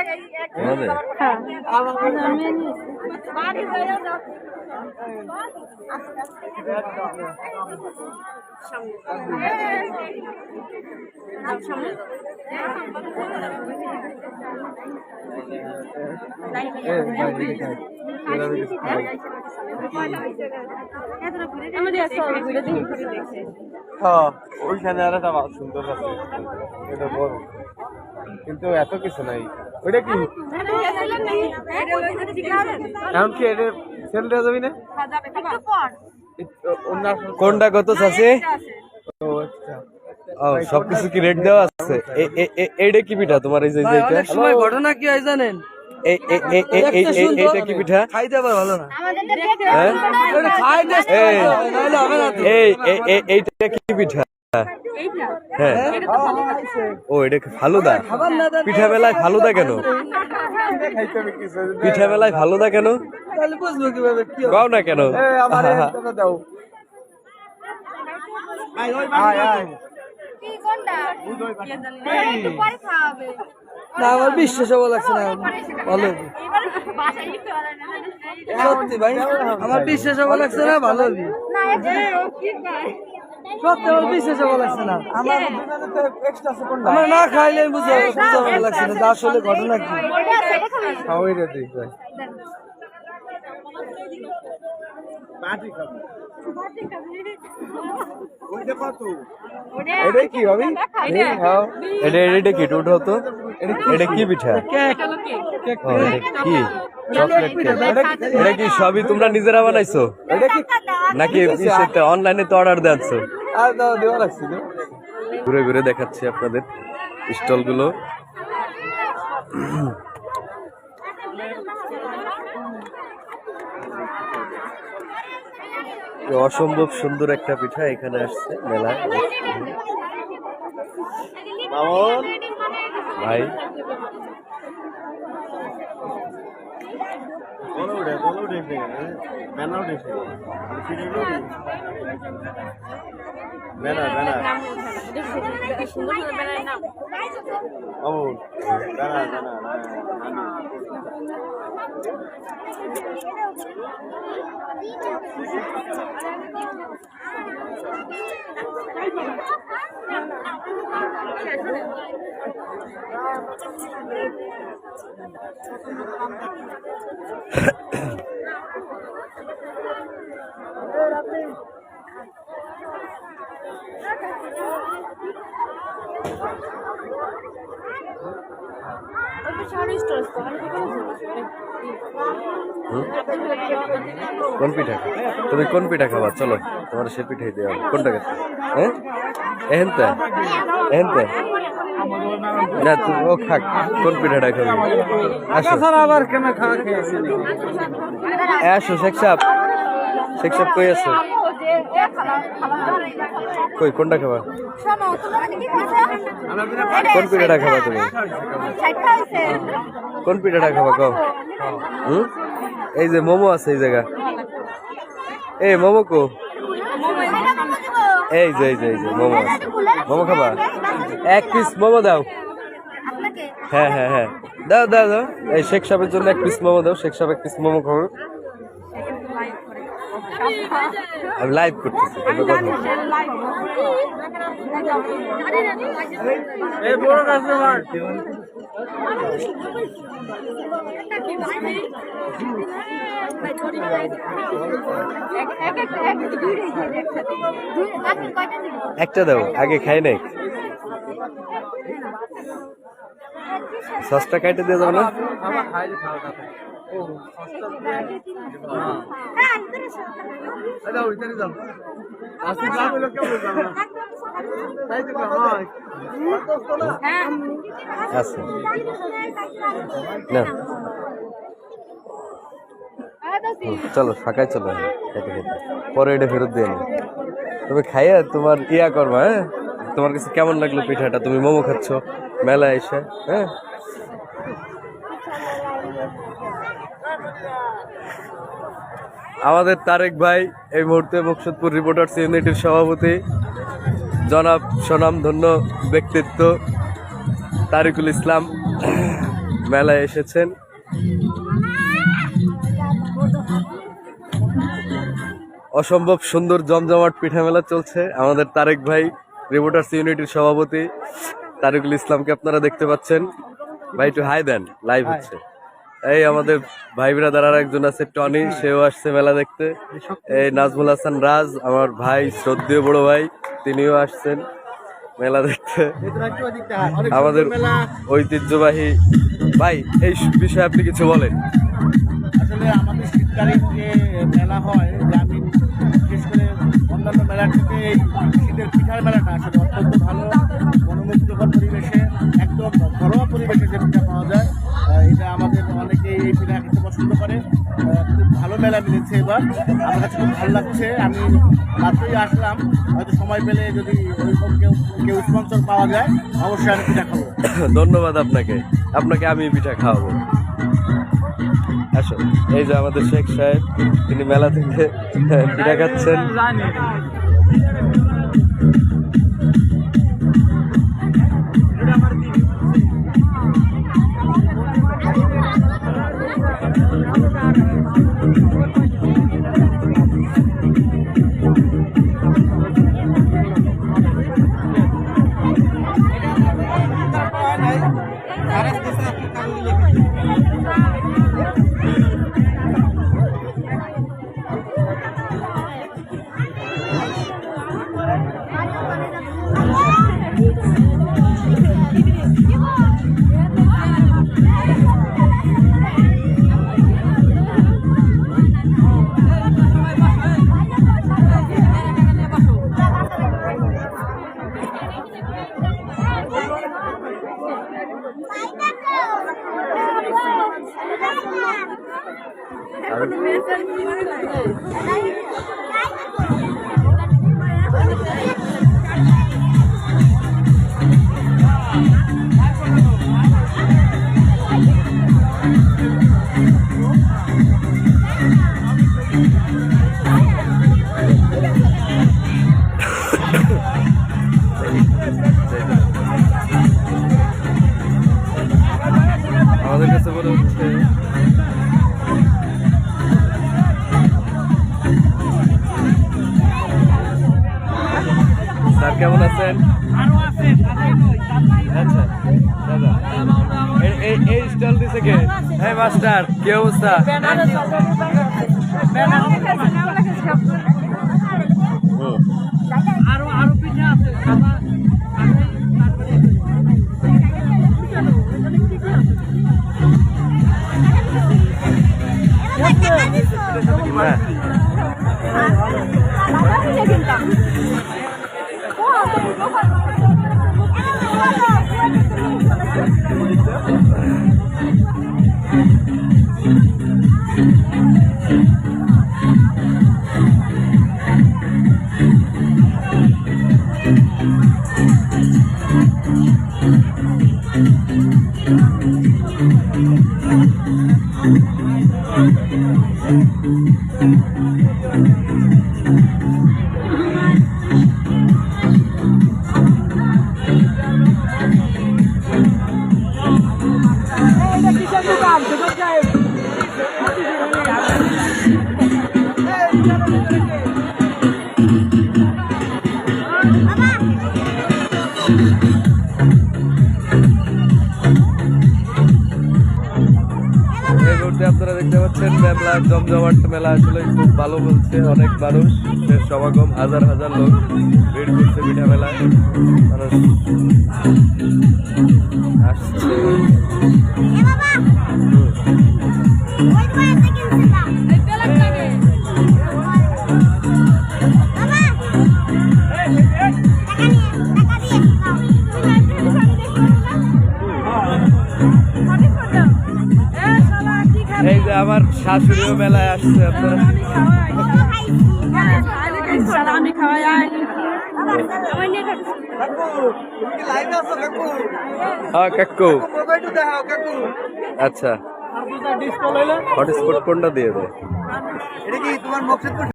হ্যাঁ হ্যাঁ ওইখানে আর একটা সুন্দর আছে। এটা বড়। কিন্তু এত কিছু নাই। ওইটা কি? এখন কি? এটা সেল দেওয়া যাবে না? কোনটা কত আছে ও আচ্ছা। ও সবকিছু কি রেট দেওয়া আছে? এইটা কি পিঠা তোমার এই যে এটা? সময় ঘটনা কি হয় জানেন? এই- এই- এই- এই- এই- এই- এইটা কি পিঠা? খাইতে আবার ভালো না। এইটা কি পিঠা? ও এটা কি ফালুদা? খাবার না দেন পিঠা বেলায় ফালুদা কেন? পিঠা বেলায় ফালুদা হবে? গাও না না আমার বিশ্বাস হওয়া লাগছে না। ভালো। সত্যি ভাই আমার বিশ্বাস হওয়া লাগছে না ভালো। হবে সত্যি আমার বিশ্বাস হওয়া লাগছে না। আমার আমার না খাইলে বুঝতে বুঝতে লাগছে না আসলে ঘটনা কি। এটা দিই ভাই এটাই কি হবে এটা এটা কি টোটো হতো এটা কি? পিঠা? কি? এটা কি? সবই তোমরা নিজেরা বানাইছো? নাকি অনলাইনে তো অর্ডার দিচ্ছ আর দাও দেওয়া লাগছে না ঘুরে ঘুরে দেখাচ্ছি আপনাদের স্টলগুলো অসম্ভব সুন্দর একটা পিঠা এখানে আসছে মেলায়। ভাই। Banner Thank you. কোন পিঠা? তুমি কোন পিঠা খাবা? চলো, তোমার সে পিঠাই দেওয়া। কোনটা খাবে হ্যাঁ? এহেনতে? এহেনতে? না তুমি ও খাক, কোন পিঠাটা খাবি? আসো। আবার কেন খাওয়া খেয়েছি আসো, শেখ সাহেব। শেখ সাহেব কই আছো? কই কোনটা খাবা? কোন পিঠাটা খাবা তুমি? কোন পিঠাটা খাবা কও? হুম? এই যে মোমো আছে এই জায়গা। এই মোমো কো? এই যে এই যে এই যে মোমো। মোমো খাবা? এক পিস মোমো দাও। হ্যাঁ হ্যাঁ হ্যাঁ। দাও দাও দাও। এই শেখ সাহেবের জন্য এক পিস মোমো দাও। শেখ সাহেব এক পিস মোমো খাব আমি লাইভ করতেছি একটা দাও আগে খাই নাই। সসটা কাটে দিয়ে যাব না। না। হয় চলো ফাঁকায় চলো খেতে খেতে। পরে এটা ফেরত দিয়ে তুমি খাইয়া তোমার ইয়া করবা হ্যাঁ? তোমার কাছে কেমন লাগল পিঠাটা? তুমি মোমো খাচ্ছ মেলা এসে হ্যাঁ? আমাদের তারেক ভাই এই মুহূর্তে মুকসুদপুর রিপোর্টার্স ইউনিটির সভাপতি। জনাব সুনামধন্য ব্যক্তিত্ব তারিকুল ইসলাম মেলায় এসেছেন। অসম্ভব সুন্দর জমজমাট পিঠা মেলা চলছে। আমাদের তারেক ভাই রিপোর্টার্স ইউনিটির সভাপতি তারেকুল ইসলামকে আপনারা দেখতে পাচ্ছেন। ভাই একটু হাই দেন লাইভ হচ্ছে। এই আমাদের ভাই ব্রাদার একজন আছে, টনি, সেও আসছে মেলা দেখতে। এই নাজমুল হাসান রাজ, আমার ভাই শ্রদ্ধেয় বড় ভাই, তিনিও আসছেন মেলা দেখতে। আমাদের ঐতিহ্যবাহী, ভাই, এই বিষয়ে আপনি কিছু বলেন। আসলে আমাদের শীতকালীন যে মেলা হয় গ্রামীণ বিশেষ করে অন্যান্য মেলার থেকে এই শীতের পিঠার মেলাটা আসলে অত্যন্ত ভালো, মনোমুগ্ধকর পরিবেশে, একদম ঘরোয়া পরিবেশে যে পিঠা পাওয়া যায়। মেলা মিলেছে এবার। আমার কাছে খুব ভালো লাগছে। আমি মাত্রই আসলাম। হয়তো সময় পেলে যদি ওইরকম কেউ কেউ স্পন্সর পাওয়া যায় অবশ্যই আমি পিঠা খাব। ধন্যবাদ আপনাকে। আপনাকে আমি পিঠা খাওয়াবো। আসো। এই যে আমাদের শেখ সাহেব তিনি মেলা থেকে পিঠা খাচ্ছেন। Look. 对来 আচ্ছা দাদা। এই- এই স্টল দিছে কে? এই মাস্টার কি অবস্থা? আরও আরও পিঠা আছে। আপনারা দেখতে পাচ্ছেন মেলা জমজমাট মেলা আসলে খুব ভালো বলছে অনেক মানুষ। সমাগম হাজার হাজার লোক ভিড় করছে পিঠা মেলায়। মানুষ আসছে। আমার শাশুড়িও মেলায় আসছে আপনারা আমি খাওয়াই আয়। লাইভে আছো কাকু। হ্যাঁ কাকু মোবাইলটা দেখাও কাকু আচ্ছা হটস্পট কোনটা দিয়ে দেয় এটা কি তোমার